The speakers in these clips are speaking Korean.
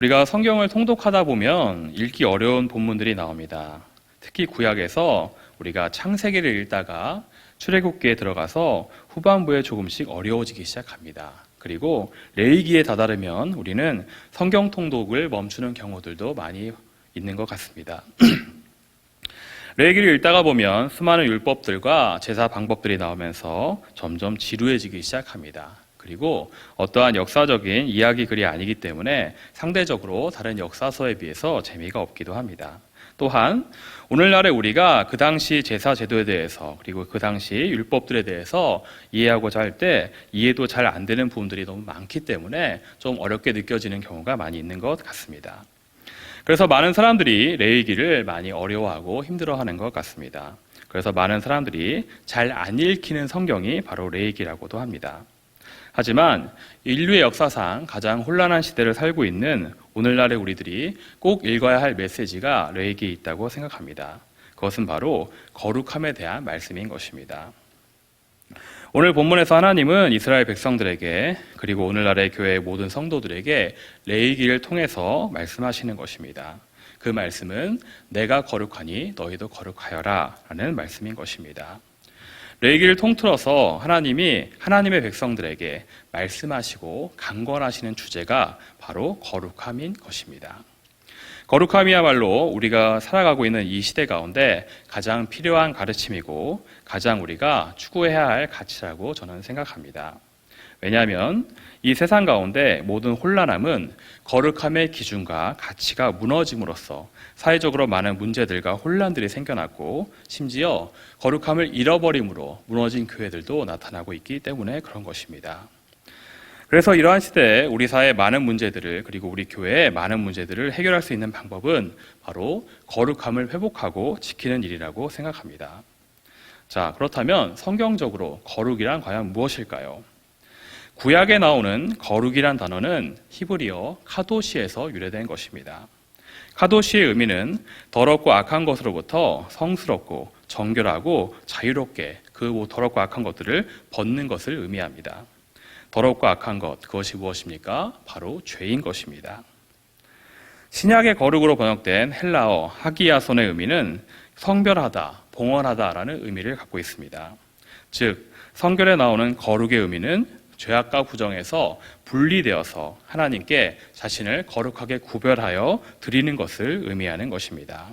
우리가 성경을 통독하다 보면 읽기 어려운 본문들이 나옵니다. 특히 구약에서 우리가 창세기를 읽다가 출애굽기에 들어가서 후반부에 조금씩 어려워지기 시작합니다. 그리고 레이기에 다다르면 우리는 성경 통독을 멈추는 경우들도 많이 있는 것 같습니다. 레이기를 읽다가 보면 수많은 율법들과 제사 방법들이 나오면서 점점 지루해지기 시작합니다. 그리고 어떠한 역사적인 이야기 글이 아니기 때문에 상대적으로 다른 역사서에 비해서 재미가 없기도 합니다. 또한 오늘날에 우리가 그 당시 제사 제도에 대해서 그리고 그 당시 율법들에 대해서 이해하고자 할 때 이해도 잘 안 되는 부분들이 너무 많기 때문에 좀 어렵게 느껴지는 경우가 많이 있는 것 같습니다. 그래서 많은 사람들이 레이기를 많이 어려워하고 힘들어하는 것 같습니다. 그래서 많은 사람들이 잘 안 읽히는 성경이 바로 레이기라고도 합니다. 하지만 인류의 역사상 가장 혼란한 시대를 살고 있는 오늘날의 우리들이 꼭 읽어야 할 메시지가 레이기에 있다고 생각합니다. 그것은 바로 거룩함에 대한 말씀인 것입니다. 오늘 본문에서 하나님은 이스라엘 백성들에게 그리고 오늘날의 교회의 모든 성도들에게 레이기를 통해서 말씀하시는 것입니다. 그 말씀은 내가 거룩하니 너희도 거룩하여라 라는 말씀인 것입니다. 레이기를 통틀어서 하나님이 하나님의 백성들에게 말씀하시고 강권하시는 주제가 바로 거룩함인 것입니다. 거룩함이야말로 우리가 살아가고 있는 이 시대 가운데 가장 필요한 가르침이고 가장 우리가 추구해야 할 가치라고 저는 생각합니다. 왜냐하면 이 세상 가운데 모든 혼란함은 거룩함의 기준과 가치가 무너짐으로써 사회적으로 많은 문제들과 혼란들이 생겨났고 심지어 거룩함을 잃어버림으로 무너진 교회들도 나타나고 있기 때문에 그런 것입니다. 그래서 이러한 시대에 우리 사회의 많은 문제들을 그리고 우리 교회의 많은 문제들을 해결할 수 있는 방법은 바로 거룩함을 회복하고 지키는 일이라고 생각합니다. 자, 그렇다면 성경적으로 거룩이란 과연 무엇일까요? 구약에 나오는 거룩이란 단어는 히브리어 카도시에서 유래된 것입니다. 카도시의 의미는 더럽고 악한 것으로부터 성스럽고 정결하고 자유롭게 그 더럽고 악한 것들을 벗는 것을 의미합니다. 더럽고 악한 것, 그것이 무엇입니까? 바로 죄인 것입니다. 신약의 거룩으로 번역된 헬라어 하기야손의 의미는 성별하다, 봉헌하다라는 의미를 갖고 있습니다. 즉, 성결에 나오는 거룩의 의미는 죄악과 부정에서 분리되어서 하나님께 자신을 거룩하게 구별하여 드리는 것을 의미하는 것입니다.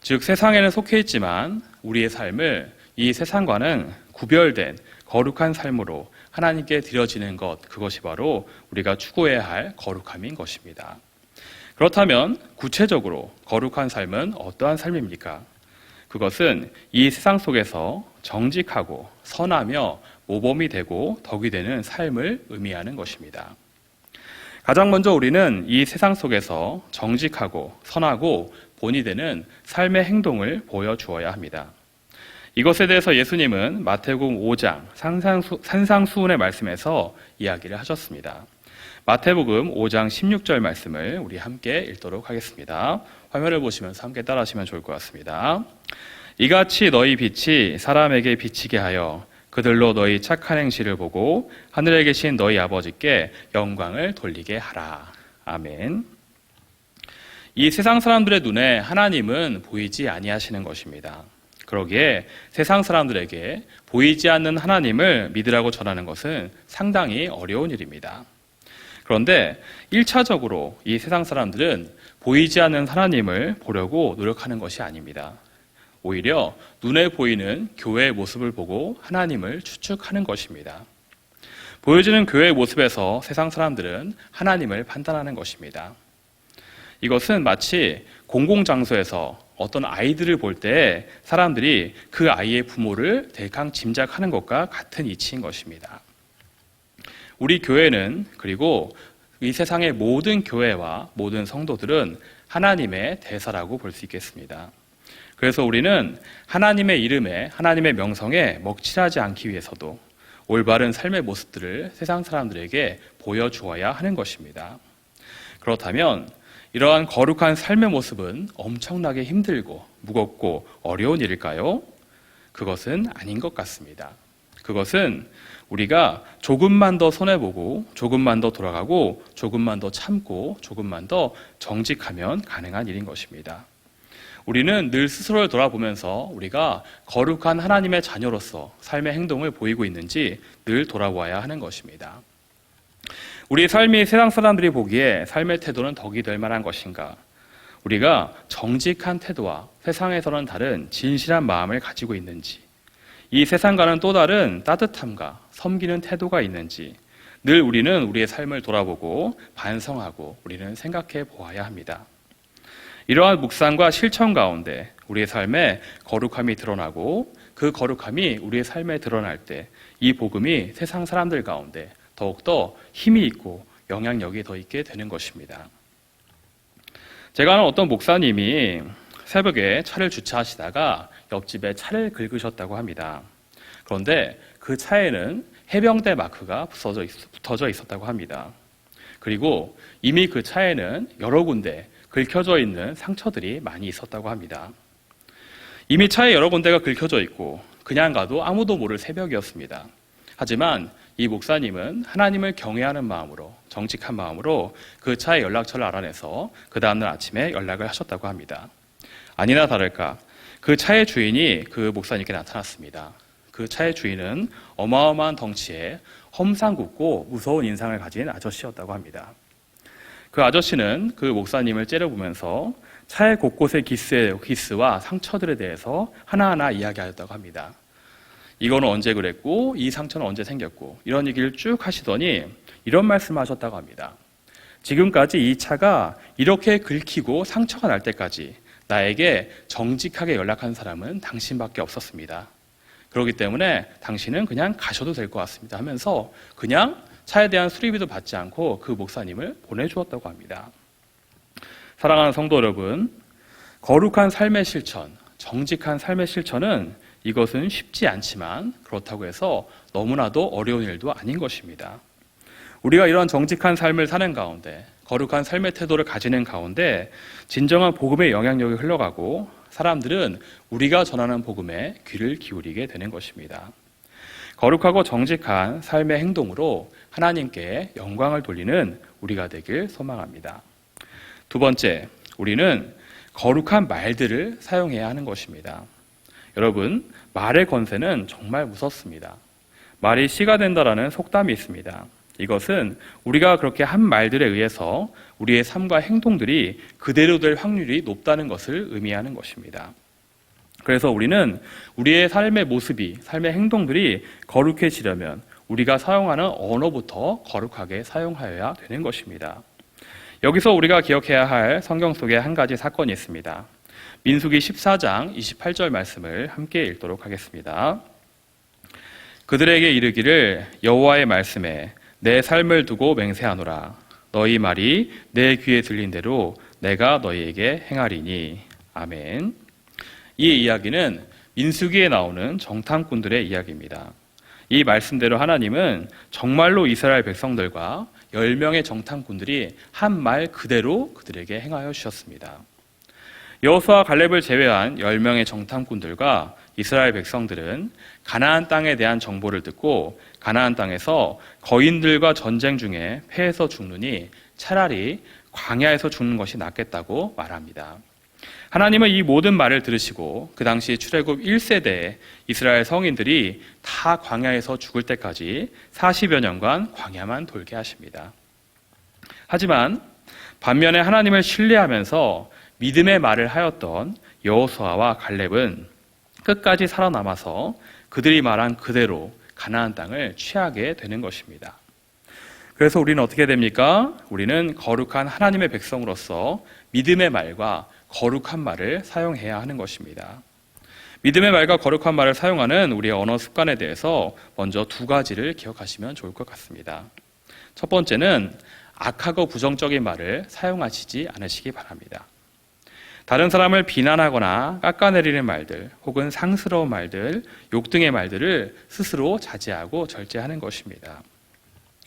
즉, 세상에는 속해 있지만 우리의 삶을 이 세상과는 구별된 거룩한 삶으로 하나님께 드려지는 것, 그것이 바로 우리가 추구해야 할 거룩함인 것입니다. 그렇다면 구체적으로 거룩한 삶은 어떠한 삶입니까? 그것은 이 세상 속에서 정직하고 선하며 모범이 되고 덕이 되는 삶을 의미하는 것입니다. 가장 먼저 우리는 이 세상 속에서 정직하고 선하고 본이 되는 삶의 행동을 보여주어야 합니다. 이것에 대해서 예수님은 마태복음 5장 산상수훈의 말씀에서 이야기를 하셨습니다. 마태복음 5장 16절 말씀을 우리 함께 읽도록 하겠습니다. 화면을 보시면서 함께 따라하시면 좋을 것 같습니다. 이같이 너희 빛이 사람에게 비치게 하여 그들로 너희 착한 행실을 보고 하늘에 계신 너희 아버지께 영광을 돌리게 하라. 아멘. 이 세상 사람들의 눈에 하나님은 보이지 아니하시는 것입니다. 그러기에 세상 사람들에게 보이지 않는 하나님을 믿으라고 전하는 것은 상당히 어려운 일입니다. 그런데 1차적으로 이 세상 사람들은 보이지 않는 하나님을 보려고 노력하는 것이 아닙니다. 오히려 눈에 보이는 교회의 모습을 보고 하나님을 추측하는 것입니다. 보여지는 교회의 모습에서 세상 사람들은 하나님을 판단하는 것입니다. 이것은 마치 공공장소에서 어떤 아이들을 볼 때 사람들이 그 아이의 부모를 대강 짐작하는 것과 같은 이치인 것입니다. 우리 교회는 그리고 이 세상의 모든 교회와 모든 성도들은 하나님의 대사라고 볼 수 있겠습니다. 그래서 우리는 하나님의 이름에 하나님의 명성에 먹칠하지 않기 위해서도 올바른 삶의 모습들을 세상 사람들에게 보여주어야 하는 것입니다. 그렇다면 이러한 거룩한 삶의 모습은 엄청나게 힘들고 무겁고 어려운 일일까요? 그것은 아닌 것 같습니다. 그것은 우리가 조금만 더 손해보고, 조금만 더 돌아가고, 조금만 더 참고, 조금만 더 정직하면 가능한 일인 것입니다. 우리는 늘 스스로를 돌아보면서 우리가 거룩한 하나님의 자녀로서 삶의 행동을 보이고 있는지 늘 돌아보아야 하는 것입니다. 우리 삶이 세상 사람들이 보기에 삶의 태도는 덕이 될 만한 것인가? 우리가 정직한 태도와 세상에서는 다른 진실한 마음을 가지고 있는지, 이 세상과는 또 다른 따뜻함과 섬기는 태도가 있는지, 늘 우리는 우리의 삶을 돌아보고 반성하고 우리는 생각해 보아야 합니다. 이러한 묵상과 실천 가운데 우리의 삶에 거룩함이 드러나고 그 거룩함이 우리의 삶에 드러날 때 이 복음이 세상 사람들 가운데 더욱더 힘이 있고 영향력이 더 있게 되는 것입니다. 제가 아는 어떤 목사님이 새벽에 차를 주차하시다가 옆집에 차를 긁으셨다고 합니다. 그런데 그 차에는 해병대 마크가 붙어져, 있었다고 합니다. 그리고 이미 그 차에는 여러 군데 긁혀져 있는 상처들이 많이 있었다고 합니다. 이미 차에 여러 군데가 긁혀져 있고 그냥 가도 아무도 모를 새벽이었습니다. 하지만 이 목사님은 하나님을 경외하는 마음으로 정직한 마음으로 그 차의 연락처를 알아내서 그 다음날 아침에 연락을 하셨다고 합니다. 아니나 다를까 그 차의 주인이 그 목사님께 나타났습니다. 그 차의 주인은 어마어마한 덩치에 험상궂고 무서운 인상을 가진 아저씨였다고 합니다. 그 아저씨는 그 목사님을 째려보면서 차의 곳곳의 기스의 기스와 상처들에 대해서 하나하나 이야기하였다고 합니다. 이거는 언제 그랬고 이 상처는 언제 생겼고 이런 얘기를 쭉 하시더니 이런 말씀하셨다고 합니다. 지금까지 이 차가 이렇게 긁히고 상처가 날 때까지 나에게 정직하게 연락한 사람은 당신밖에 없었습니다. 그렇기 때문에 당신은 그냥 가셔도 될 것 같습니다 하면서 그냥 차에 대한 수리비도 받지 않고 그 목사님을 보내주었다고 합니다. 사랑하는 성도 여러분, 거룩한 삶의 실천, 정직한 삶의 실천은 이것은 쉽지 않지만 그렇다고 해서 너무나도 어려운 일도 아닌 것입니다. 우리가 이런 정직한 삶을 사는 가운데, 거룩한 삶의 태도를 가지는 가운데 진정한 복음의 영향력이 흘러가고 사람들은 우리가 전하는 복음에 귀를 기울이게 되는 것입니다. 거룩하고 정직한 삶의 행동으로 하나님께 영광을 돌리는 우리가 되길 소망합니다. 두 번째, 우리는 거룩한 말들을 사용해야 하는 것입니다. 여러분, 말의 권세는 정말 무섭습니다. 말이 씨가 된다라는 속담이 있습니다. 이것은 우리가 그렇게 한 말들에 의해서 우리의 삶과 행동들이 그대로 될 확률이 높다는 것을 의미하는 것입니다. 그래서 우리는 우리의 삶의 모습이, 삶의 행동들이 거룩해지려면 우리가 사용하는 언어부터 거룩하게 사용하여야 되는 것입니다. 여기서 우리가 기억해야 할 성경 속에 한 가지 사건이 있습니다. 민수기 14장 28절 말씀을 함께 읽도록 하겠습니다. 그들에게 이르기를 여호와의 말씀에 내 삶을 두고 맹세하노라 너희 말이 내 귀에 들린 대로 내가 너희에게 행하리니 아멘. 이 이야기는 민수기에 나오는 정탐꾼들의 이야기입니다. 이 말씀대로 하나님은 정말로 이스라엘 백성들과 10명의 정탐꾼들이 한 말 그대로 그들에게 행하여 주셨습니다. 여호수아 갈렙을 제외한 10명의 정탐꾼들과 이스라엘 백성들은 가나안 땅에 대한 정보를 듣고 가나안 땅에서 거인들과 전쟁 중에 패해서 죽느니 차라리 광야에서 죽는 것이 낫겠다고 말합니다. 하나님은 이 모든 말을 들으시고 그 당시 출애굽 1세대에 이스라엘 성인들이 다 광야에서 죽을 때까지 40여 년간 광야만 돌게 하십니다. 하지만 반면에 하나님을 신뢰하면서 믿음의 말을 하였던 여호수아와 갈렙은 끝까지 살아남아서 그들이 말한 그대로 가나안 땅을 취하게 되는 것입니다. 그래서 우리는 어떻게 됩니까? 우리는 거룩한 하나님의 백성으로서 믿음의 말과 거룩한 말을 사용해야 하는 것입니다. 믿음의 말과 거룩한 말을 사용하는 우리의 언어 습관에 대해서 먼저 두 가지를 기억하시면 좋을 것 같습니다. 첫 번째는 악하고 부정적인 말을 사용하시지 않으시기 바랍니다. 다른 사람을 비난하거나 깎아내리는 말들, 혹은 상스러운 말들, 욕 등의 말들을 스스로 자제하고 절제하는 것입니다.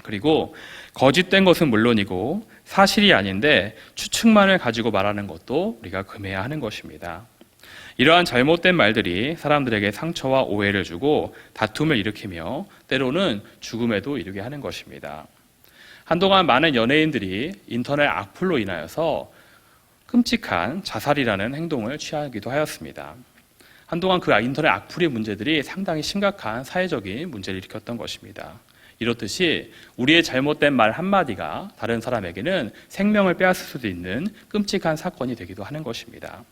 그리고 거짓된 것은 물론이고 사실이 아닌데 추측만을 가지고 말하는 것도 우리가 금해야 하는 것입니다. 이러한 잘못된 말들이 사람들에게 상처와 오해를 주고 다툼을 일으키며 때로는 죽음에도 이르게 하는 것입니다. 한동안 많은 연예인들이 인터넷 악플로 인하여서 끔찍한 자살이라는 행동을 취하기도 하였습니다. 한동안 그 인터넷 악플의 문제들이 상당히 심각한 사회적인 문제를 일으켰던 것입니다. 이렇듯이 우리의 잘못된 말 한마디가 다른 사람에게는 생명을 빼앗을 수도 있는 끔찍한 사건이 되기도 하는 것입니다.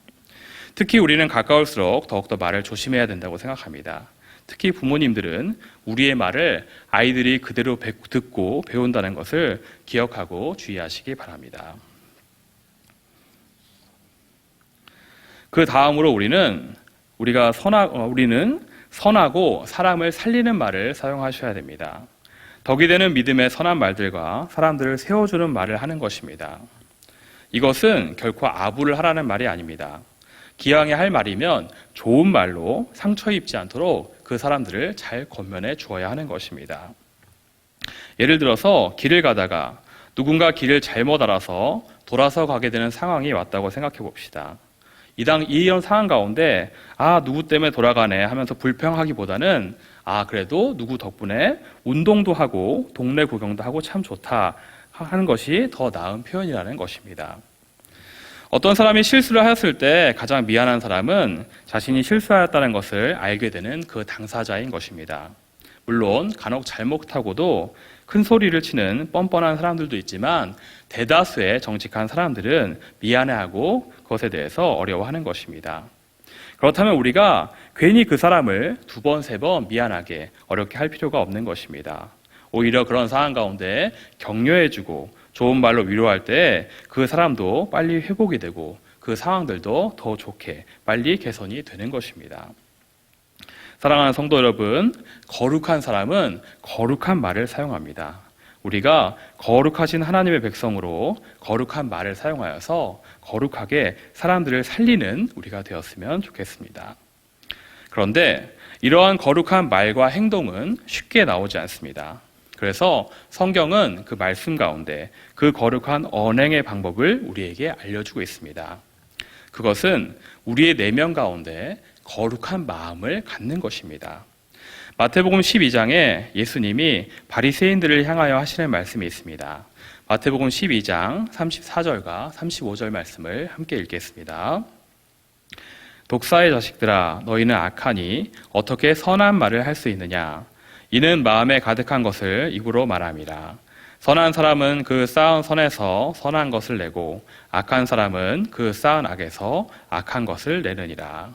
특히 우리는 가까울수록 더욱더 말을 조심해야 된다고 생각합니다. 특히 부모님들은 우리의 말을 아이들이 그대로 배- 듣고 배운다는 것을 기억하고 주의하시기 바랍니다. 그 다음으로 우리는 우리가 선하, 어, 우리는 선하고 사람을 살리는 말을 사용하셔야 됩니다. 덕이 되는 믿음의 선한 말들과 사람들을 세워주는 말을 하는 것입니다. 이것은 결코 아부를 하라는 말이 아닙니다. 기왕에 할 말이면 좋은 말로 상처 입지 않도록 그 사람들을 잘 건면해 주어야 하는 것입니다. 예를 들어서 길을 가다가 누군가 길을 잘못 알아서 돌아서 가게 되는 상황이 왔다고 생각해 봅시다. 이당 이런 상황 가운데 아 누구 때문에 돌아가네 하면서 불평하기보다는 아 그래도 누구 덕분에 운동도 하고 동네 구경도 하고 참 좋다 하는 것이 더 나은 표현이라는 것입니다. 어떤 사람이 실수를 하였을 때 가장 미안한 사람은 자신이 실수하였다는 것을 알게 되는 그 당사자인 것입니다. 물론 간혹 잘못하고도 큰 소리를 치는 뻔뻔한 사람들도 있지만 대다수의 정직한 사람들은 미안해하고 그것에 대해서 어려워하는 것입니다. 그렇다면 우리가 괜히 그 사람을 두 번, 세 번 미안하게 어렵게 할 필요가 없는 것입니다. 오히려 그런 상황 가운데 격려해주고 좋은 말로 위로할 때 그 사람도 빨리 회복이 되고 그 상황들도 더 좋게 빨리 개선이 되는 것입니다. 사랑하는 성도 여러분, 거룩한 사람은 거룩한 말을 사용합니다. 우리가 거룩하신 하나님의 백성으로 거룩한 말을 사용하여서 거룩하게 사람들을 살리는 우리가 되었으면 좋겠습니다. 그런데 이러한 거룩한 말과 행동은 쉽게 나오지 않습니다. 그래서 성경은 그 말씀 가운데 그 거룩한 언행의 방법을 우리에게 알려주고 있습니다. 그것은 우리의 내면 가운데 거룩한 마음을 갖는 것입니다. 마태복음 12장에 예수님이 바리새인들을 향하여 하시는 말씀이 있습니다. 마태복음 12장 34절과 35절 말씀을 함께 읽겠습니다. 독사의 자식들아 너희는 악하니 어떻게 선한 말을 할 수 있느냐? 이는 마음에 가득한 것을 입으로 말함이라 선한 사람은 그 쌓은 선에서 선한 것을 내고 악한 사람은 그 쌓은 악에서 악한 것을 내느니라.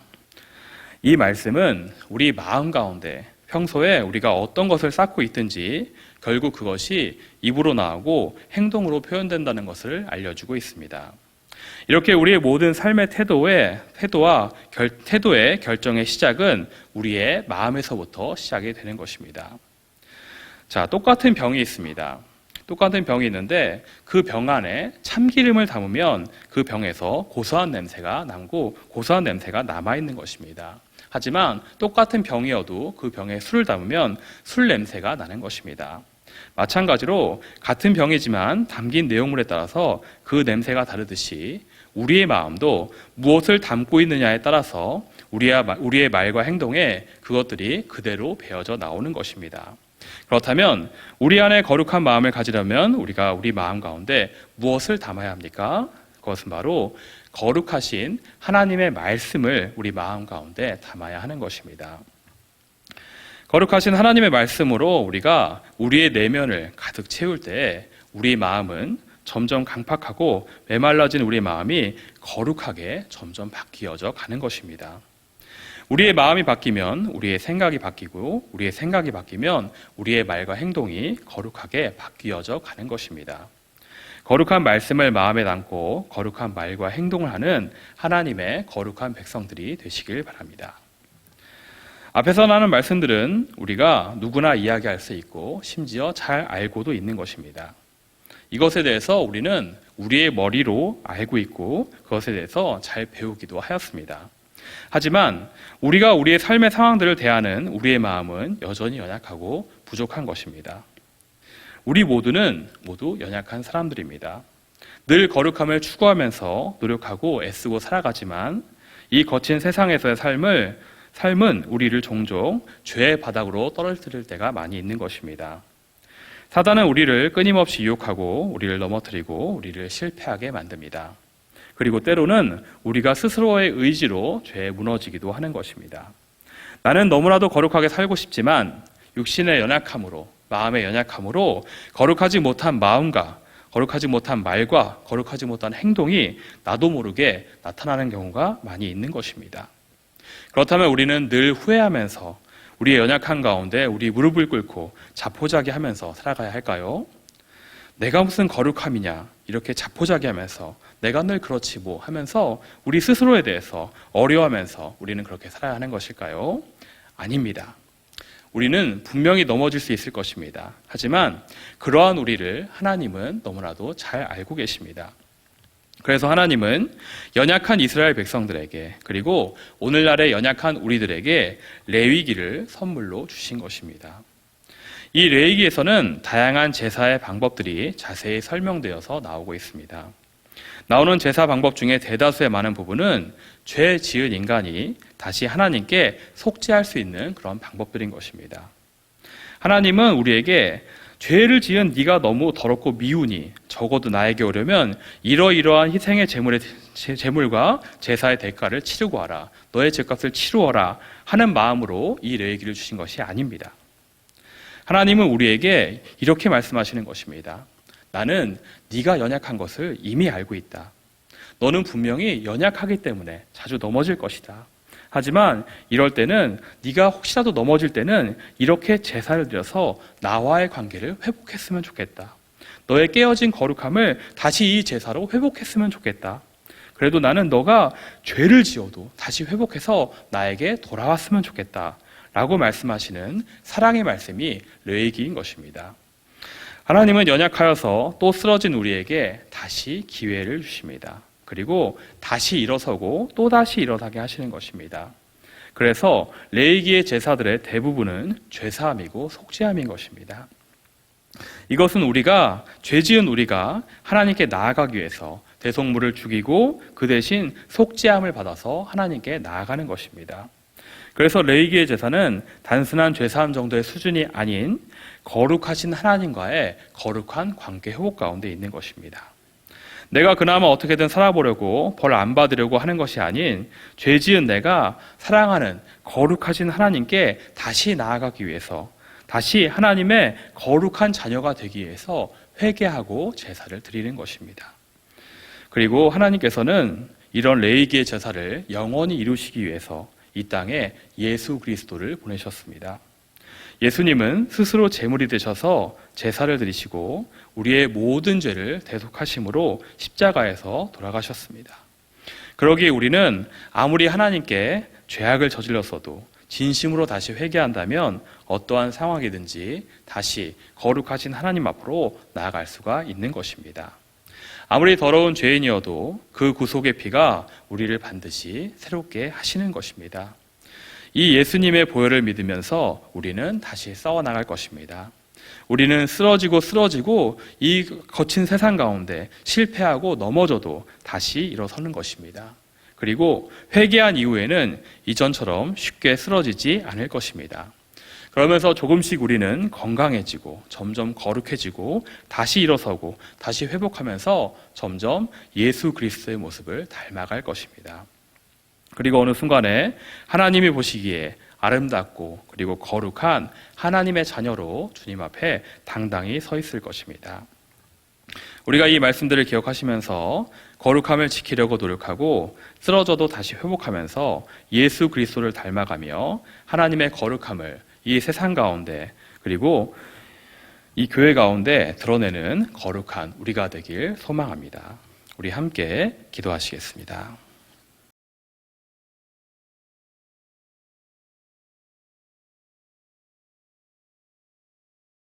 이 말씀은 우리 마음 가운데 평소에 우리가 어떤 것을 쌓고 있든지 결국 그것이 입으로 나오고 행동으로 표현된다는 것을 알려주고 있습니다. 이렇게 우리의 모든 삶의 태도의 태도와 결, 태도의 결정의 시작은 우리의 마음에서부터 시작이 되는 것입니다. 자, 똑같은 병이 있습니다. 똑같은 병이 있는데 그 병 안에 참기름을 담으면 그 병에서 고소한 냄새가 남고 고소한 냄새가 남아 있는 것입니다. 하지만 똑같은 병이어도 그 병에 술을 담으면 술 냄새가 나는 것입니다. 마찬가지로 같은 병이지만 담긴 내용물에 따라서 그 냄새가 다르듯이 우리의 마음도 무엇을 담고 있느냐에 따라서 우리의 말과 행동에 그것들이 그대로 배어져 나오는 것입니다. 그렇다면 우리 안에 거룩한 마음을 가지려면 우리가 우리 마음 가운데 무엇을 담아야 합니까? 그것은 바로 거룩하신 하나님의 말씀을 우리 마음 가운데 담아야 하는 것입니다. 거룩하신 하나님의 말씀으로 우리가 우리의 내면을 가득 채울 때 우리 마음은 점점 강팍하고 메말라진 우리 마음이 거룩하게 점점 바뀌어져 가는 것입니다. 우리의 마음이 바뀌면 우리의 생각이 바뀌고 우리의 생각이 바뀌면 우리의 말과 행동이 거룩하게 바뀌어져 가는 것입니다. 거룩한 말씀을 마음에 담고 거룩한 말과 행동을 하는 하나님의 거룩한 백성들이 되시길 바랍니다. 앞에서 나눈 말씀들은 우리가 누구나 이야기할 수 있고 심지어 잘 알고도 있는 것입니다. 이것에 대해서 우리는 우리의 머리로 알고 있고 그것에 대해서 잘 배우기도 하였습니다. 하지만 우리가 우리의 삶의 상황들을 대하는 우리의 마음은 여전히 연약하고 부족한 것입니다. 우리 모두는 모두 연약한 사람들입니다. 늘 거룩함을 추구하면서 노력하고 애쓰고 살아가지만 이 거친 세상에서의 삶을 삶은 우리를 종종 죄의 바닥으로 떨어뜨릴 때가 많이 있는 것입니다. 사단은 우리를 끊임없이 유혹하고 우리를 넘어뜨리고 우리를 실패하게 만듭니다. 그리고 때로는 우리가 스스로의 의지로 죄에 무너지기도 하는 것입니다. 나는 너무나도 거룩하게 살고 싶지만 육신의 연약함으로 마음의 연약함으로 거룩하지 못한 마음과 거룩하지 못한 말과 거룩하지 못한 행동이 나도 모르게 나타나는 경우가 많이 있는 것입니다. 그렇다면 우리는 늘 후회하면서 우리의 연약한 가운데 우리 무릎을 꿇고 자포자기 하면서 살아가야 할까요? 내가 무슨 거룩함이냐 이렇게 자포자기 하면서 내가 늘 그렇지 뭐 하면서 우리 스스로에 대해서 어려워하면서 우리는 그렇게 살아야 하는 것일까요? 아닙니다. 우리는 분명히 넘어질 수 있을 것입니다. 하지만 그러한 우리를 하나님은 너무나도 잘 알고 계십니다. 그래서 하나님은 연약한 이스라엘 백성들에게 그리고 오늘날의 연약한 우리들에게 레위기를 선물로 주신 것입니다. 이 레위기에서는 다양한 제사의 방법들이 자세히 설명되어서 나오고 있습니다. 나오는 제사 방법 중에 대다수의 많은 부분은 죄 지은 인간이 다시 하나님께 속죄할 수 있는 그런 방법들인 것입니다. 하나님은 우리에게 죄를 지은 네가 너무 더럽고 미우니 적어도 나에게 오려면 이러이러한 희생의 제물의 제물과 제사의 대가를 치르고 하라. 너의 죄값을 치루어라 하는 마음으로 이 레위기를 주신 것이 아닙니다. 하나님은 우리에게 이렇게 말씀하시는 것입니다. 나는 네가 연약한 것을 이미 알고 있다. 너는 분명히 연약하기 때문에 자주 넘어질 것이다. 하지만 이럴 때는 네가 혹시라도 넘어질 때는 이렇게 제사를 드려서 나와의 관계를 회복했으면 좋겠다. 너의 깨어진 거룩함을 다시 이 제사로 회복했으면 좋겠다. 그래도 나는 너가 죄를 지어도 다시 회복해서 나에게 돌아왔으면 좋겠다. 라고 말씀하시는 사랑의 말씀이 레이기인 것입니다. 하나님은 연약하여서 또 쓰러진 우리에게 다시 기회를 주십니다. 그리고 다시 일어서고 또 다시 일어나게 하시는 것입니다. 그래서 레이기의 제사들의 대부분은 죄사함이고 속죄함인 것입니다. 이것은 우리가 죄 지은 우리가 하나님께 나아가기 위해서 대속물을 죽이고 그 대신 속죄함을 받아서 하나님께 나아가는 것입니다. 그래서 레이기의 제사는 단순한 죄사함 정도의 수준이 아닌 거룩하신 하나님과의 거룩한 관계 회복 가운데 있는 것입니다. 내가 그나마 어떻게든 살아보려고 벌 안 받으려고 하는 것이 아닌 죄 지은 내가 사랑하는 거룩하신 하나님께 다시 나아가기 위해서 다시 하나님의 거룩한 자녀가 되기 위해서 회개하고 제사를 드리는 것입니다. 그리고 하나님께서는 이런 레이기의 제사를 영원히 이루시기 위해서 이 땅에 예수 그리스도를 보내셨습니다. 예수님은 스스로 제물이 되셔서 제사를 드리시고 우리의 모든 죄를 대속하심으로 십자가에서 돌아가셨습니다. 그러기에 우리는 아무리 하나님께 죄악을 저질렀어도 진심으로 다시 회개한다면 어떠한 상황이든지 다시 거룩하신 하나님 앞으로 나아갈 수가 있는 것입니다. 아무리 더러운 죄인이어도 그 구속의 피가 우리를 반드시 새롭게 하시는 것입니다. 이 예수님의 보혈을 믿으면서 우리는 다시 싸워 나갈 것입니다. 우리는 쓰러지고 쓰러지고 이 거친 세상 가운데 실패하고 넘어져도 다시 일어서는 것입니다. 그리고 회개한 이후에는 이전처럼 쉽게 쓰러지지 않을 것입니다. 그러면서 조금씩 우리는 건강해지고 점점 거룩해지고 다시 일어서고 다시 회복하면서 점점 예수 그리스도의 모습을 닮아갈 것입니다. 그리고 어느 순간에 하나님이 보시기에 아름답고 그리고 거룩한 하나님의 자녀로 주님 앞에 당당히 서 있을 것입니다. 우리가 이 말씀들을 기억하시면서 거룩함을 지키려고 노력하고 쓰러져도 다시 회복하면서 예수 그리스도를 닮아가며 하나님의 거룩함을 이 세상 가운데 그리고 이 교회 가운데 드러내는 거룩한 우리가 되길 소망합니다. 우리 함께 기도하시겠습니다.